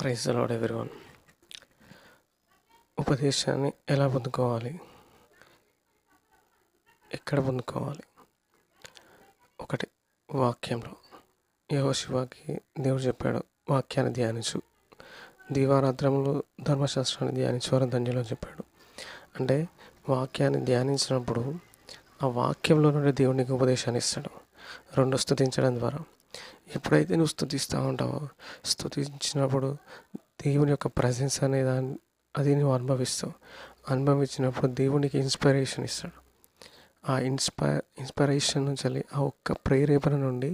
Praise lord everyone ఉపదేశాన్ని ఎలా పొందుకోవాలి? ఎక్కడ పొందుకోవాలి? ఒకటి వాక్యంలో. యహోశివాకి దేవుడు చెప్పాడు వాక్యాన్ని ధ్యానించు. దీవారాత్రములు ధర్మశాస్త్రాన్ని ధ్యానించు ధన్యులో చెప్పాడు. అంటే వాక్యాన్ని ధ్యానించినప్పుడు ఆ వాక్యంలో నుండి దేవునికి ఉపదేశాన్ని ఇస్తాడు. రెండు స్థుతించడం ద్వారా. ఎప్పుడైతే నువ్వు స్థుతిస్తూ ఉంటావో స్థుతించినప్పుడు దేవుని యొక్క ప్రజెన్స్ అనే దాన్ని అది నువ్వు అనుభవిస్తావు. అనుభవించినప్పుడు దేవునికి ఇన్స్పిరేషన్ ఇస్తాడు. ఆ ఇన్స్పై ఇన్స్పిరేషన్ నుంచి ఆ ఒక్క ప్రేరేపణ నుండి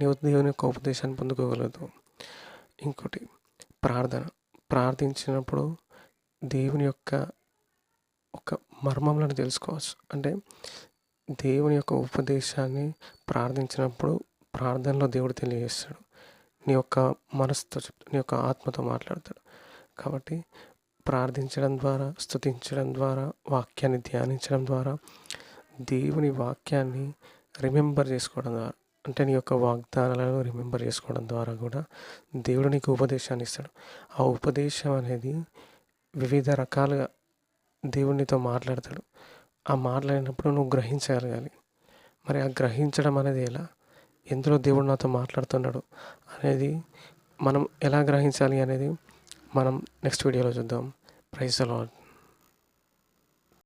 నీవు దేవుని యొక్క ఉపదేశాన్ని పొందుకోగలదు ఇంకోటి ప్రార్థన. ప్రార్థించినప్పుడు దేవుని యొక్క ఒక మర్మంలను తెలుసుకోవచ్చు. అంటే దేవుని యొక్క ఉపదేశాన్ని ప్రార్థించినప్పుడు ప్రార్థనలో దేవుడు తెలియజేస్తాడు. నీ యొక్క మనసుతో చెప్తాడు నీ యొక్క ఆత్మతో మాట్లాడతాడు. కాబట్టి ప్రార్థించడం ద్వారా స్తుతించడం ద్వారా వాక్యాన్ని ధ్యానించడం ద్వారా దేవుని వాక్యాన్ని రిమెంబర్ చేసుకోవడం ద్వారా అంటే నీ యొక్క వాగ్దానాలను రిమెంబర్ చేసుకోవడం ద్వారా కూడా దేవుడు నీకు ఉపదేశాన్ని ఇస్తాడు. ఆ ఉపదేశం అనేది వివిధ రకాలుగా దేవునితో మాట్లాడతాడు. ఆ మాట్లాడినప్పుడు నువ్వు గ్రహించగలగాలి. మరి ఆ గ్రహించడం అనేది ఎలా? ఎందులో దేవుడు నాతో మాట్లాడుతున్నాడు అనేది మనం ఎలా గ్రహించాలి అనేది మనం నెక్స్ట్ వీడియోలో చూద్దాం. ప్రైజ్ అలాడ్